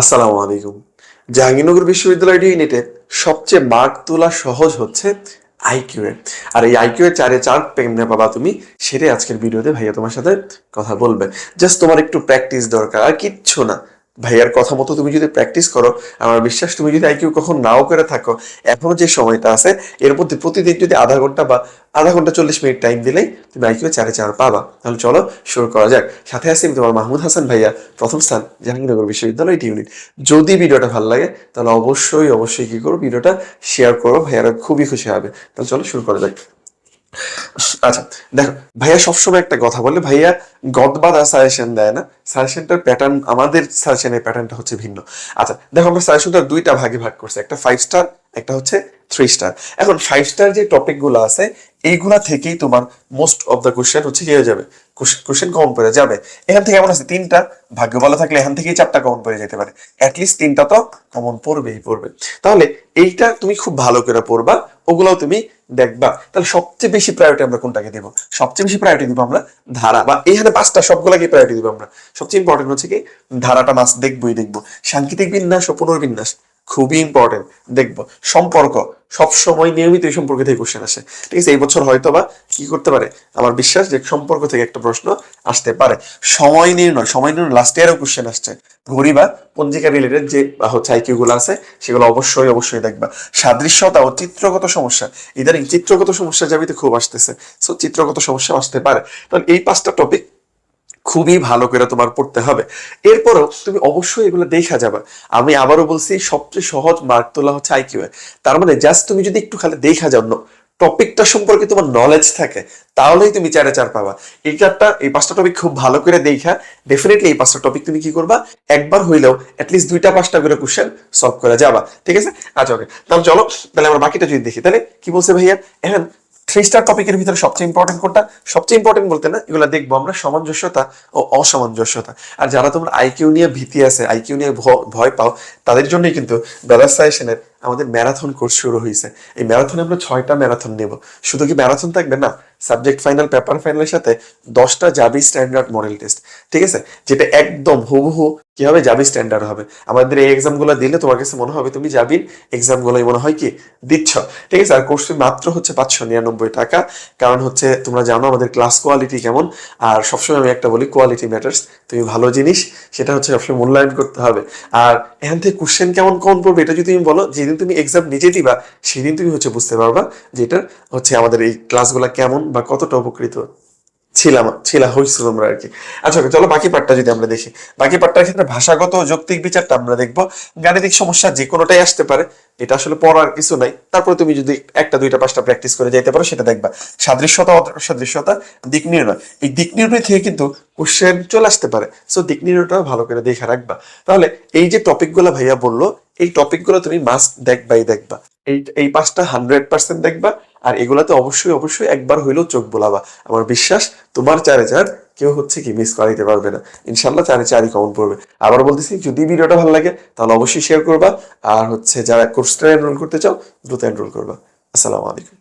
আসসালামু আলাইকুম। জাহাঙ্গীরনগর বিশ্ববিদ্যালয় ইউনিটে সবচেয়ে মার্ক তোলা সহজ হচ্ছে আইকিউ এ আর এই আইকিউ এর চারে চার পেমনে পাবা তুমি, সেটাই আজকের ভিডিওতে ভাইয়া তোমার সাথে কথা বলবে। জাস্ট তোমার একটু প্র্যাকটিস দরকার, আর কিচ্ছু না। ভাইয়ার কথা মতো তুমি যদি প্র্যাকটিস করো, আমার বিশ্বাস তুমি যদি আইকিউ কখন নাও করে থাকো, এখনও যে সময়টা আছে, এর মধ্যে প্রতিদিন যদি আধা ঘণ্টা বা আধা ঘণ্টা চল্লিশ মিনিট টাইম দিলেই তুমি আইকিউ চারে চার পাবা। তাহলে চলো, শুরু করা যাক। সাথে আছি আমি তোমার মাহমুদ হাসান ভাইয়া, প্রথম স্থান, জাহাঙ্গীরনগর বিশ্ববিদ্যালয় ইউনিট যদি ভিডিওটা ভালো লাগে, তাহলে অবশ্যই অবশ্যই কি করো, ভিডিওটা শেয়ার করো, ভাইয়ারা খুবই খুশি হবে। তাহলে চলো, শুরু করা যাক। আচ্ছা দেখো, ভাইয়া সবসময় একটা কথা বলে, ভাইয়া গদবাদা সাজেশন দেয় না। সাজেশনটার প্যাটার্ন আমাদের সাজেশনের প্যাটার্নটা হচ্ছে ভিন্ন। আচ্ছা দেখো, আমরা সাজেশনটা দুইটা ভাগে ভাগ করছি, একটা ফাইভ স্টার একটা হচ্ছে থ্রি স্টার এখন ফাইভ স্টার যে টপিকগুলো আছে, এইগুলা থেকেই তোমার মোস্ট অফ দ্য কোশ্চেন হচ্ছে কি যাবে? কোশ্চেন কমন পড়ে যাবে। এখান থেকে এমন আছে, তিনটা ভাগ্য ভালো থাকলে এখান থেকেই চারটা কমন পড়ে যেতে পারে। অ্যাটলিস্ট তিনটা তো কমন পড়বেই, পড়বে। তাহলে এইটা তুমি খুব ভালো করে পড়বা, ওগুলোও তুমি দেখবা তাহলে সবচেয়ে বেশি প্রায়োরিটি আমরা কোনটাকে দিব? সবচেয়ে বেশি প্রায়োরিটি দিব আমরা ধারা, বা এইখানে পাঁচটা সবগুলাকে প্রায়োরিটি দিব আমরা। সবচেয়ে ইম্পর্টেন্ট হচ্ছে কি, ধারাটা মাস দেখবোই দেখব। সাংকেতিক বিন্যাস ও পুনর্বিন্যাস। খুবই ইম্পর্টেন্ট দেখব, সম্পর্ক, সবসময় নিয়মিত এই সম্পর্ক থেকে কোশ্চেন আসে। ঠিক আছে, এই বছর হয়তো বা কি করতে পারে? আমার বিশ্বাস যে সম্পর্ক থেকে একটা প্রশ্ন আসতে পারে। সময় নির্ণয় সময় নির্ণয় লাস্ট ইয়ারও কোশ্চেন আসছে। ঘড়ি বা পঞ্জিকা রিলেটেড যে হচ্ছে আইকিউ গুলো আছে, সেগুলো অবশ্যই অবশ্যই দেখবা। সাদৃশ্যতা ও চিত্রগত সমস্যা। ইদানিং চিত্রগত সমস্যা যাবিতে খুব আসতেছে। সো চিত্রগত সমস্যা আসতে পারে। তাহলে এই পাঁচটা টপিক খুবই ভালো করে তোমার পড়তে হবে। এরপরও তুমি অবশ্যই এগুলো দেখা যাবে। আমি আবারও বলছি, সবচেয়ে সহজ মার্ক তোলা হচ্ছে আইকিউ তার মানে জাস্ট তুমি যদি একটু খালি দেখা যাও টপিকটা সম্পর্কে তোমার নলেজ থাকে, তাহলেই তুমি চারে চার পাবা। এই চারটা এই পাঁচটা টপিক খুব ভালো করে দেখা। ডেফিনেটলি এই পাঁচটা টপিক তুমি কি করবা? একবার হইলেও অ্যাটলিস্ট দুইটা পাঁচটা করে কোশ্চেন সলভ করে যাবা। ঠিক আছে? আচ্ছা ওকে তাহলে চলো, তাহলে আমরা বাকিটা যদি দেখি। তাহলে কি বলছে ভাইয়া? এখন থ্রি স্টার টপিকের ভিতরে সবচেয়ে ইম্পর্টেন্ট কোনটা? সবচেয়ে ইম্পর্টেন্ট বলতে না, এগুলো দেখব আমরা, সামঞ্জস্যতা ও অসামঞ্জস্যতা। আর যারা তোমরা আইকিউ নিয়ে ভীতি আছে আইকিউ নিয়ে ভয় পাও, তাদের জন্যই কিন্তু ব্যালার আমাদের ম্যারাথন কোর্স শুরু হয়েছে এই ম্যারাথনে আমরা ছয়টা ম্যারাথন নেব। শুধু কি ম্যারাথন থাকবে না? সাবজেক্ট ফাইনাল, পেপার ফাইনালের সাথে দশটা জাবি স্ট্যান্ডার্ড মডেল টেস্ট, ঠিক আছে? যেটা একদম হুবহু কি হবে জাবি স্ট্যান্ডার্ড হবে? আমাদের এই এক্সামগুলো দিলে তোমার কাছে মনে হবে তুমি জাবির এক্সামগুলোই মনে হয় কি দিচ্ছ, ঠিক আছে? আর কোর্স মাত্র হচ্ছে পাঁচশো নিরানব্বই টাকা, কারণ হচ্ছে তোমরা জানো আমাদের ক্লাস কোয়ালিটি কেমন, আর সবসময় আমি একটা বলি কোয়ালিটি ম্যাটার্স তুমি ভালো জিনিস, সেটা হচ্ছে সবসময় মূল্যায়ন করতে হবে। আর এখান থেকে কোশ্চেন কেমন কেমন পড়বে, এটা যদি তুমি বলো, যেদিন তুমি এক্সাম নিজে দিবা, সেদিন তুমি হচ্ছে বুঝতে পারবা যে এটা হচ্ছে আমাদের এই ক্লাসগুলো কেমন বা কতটা উপকৃত ছিলাম, ছিলা হয়েছিল আমরা আর কি। আচ্ছা চলো বাকি পার্টটা যদি আমরা দেখি। বাকি পার্টটার ক্ষেত্রে ভাষাগত যৌক্তিক বিচারটা আমরা দেখব। গাণিতিক সমস্যা যে কোনোটাই আসতে পারে, এটা আসলে পড়ার কিছু নাই। তারপরে তুমি যদি একটা, দুইটা, পাঁচটা প্র্যাকটিস করে যাইতে পারো, সেটা দেখবা। সাদৃশ্যতা, অসাদৃশ্যতা দিক নির্ণয়। এই দিক নির্ণয় থেকে কিন্তু কোশ্চেন চলে আসতে পারে। সো দিক নির্ণয়টাও ভালো করে দেখে রাখবা। তাহলে এই যে টপিকগুলো ভাইয়া বলল, এই টপিকগুলো তুমি মাস্ট দেখবাই দেখবা। এই এই পাঁচটা হান্ড্রেড পার্সেন্ট দেখবা। আর এগুলাতে অবশ্যই অবশ্যই একবার হইলেও চোখ বোলাবা। আমার বিশ্বাস, তোমার চারে চার কেউ হচ্ছে কি মিস করাইতে পারবে না। ইনশাল্লাহ চারে চারই কমন পড়বে। আবার বলতেছি, যদি ভিডিওটা ভালো লাগে, তাহলে অবশ্যই শেয়ার করবা। আর হচ্ছে, যারা কোর্সটা এনরোল করতে চাও, দ্রুত এনরোল করবা। আসসালামু আলাইকুম।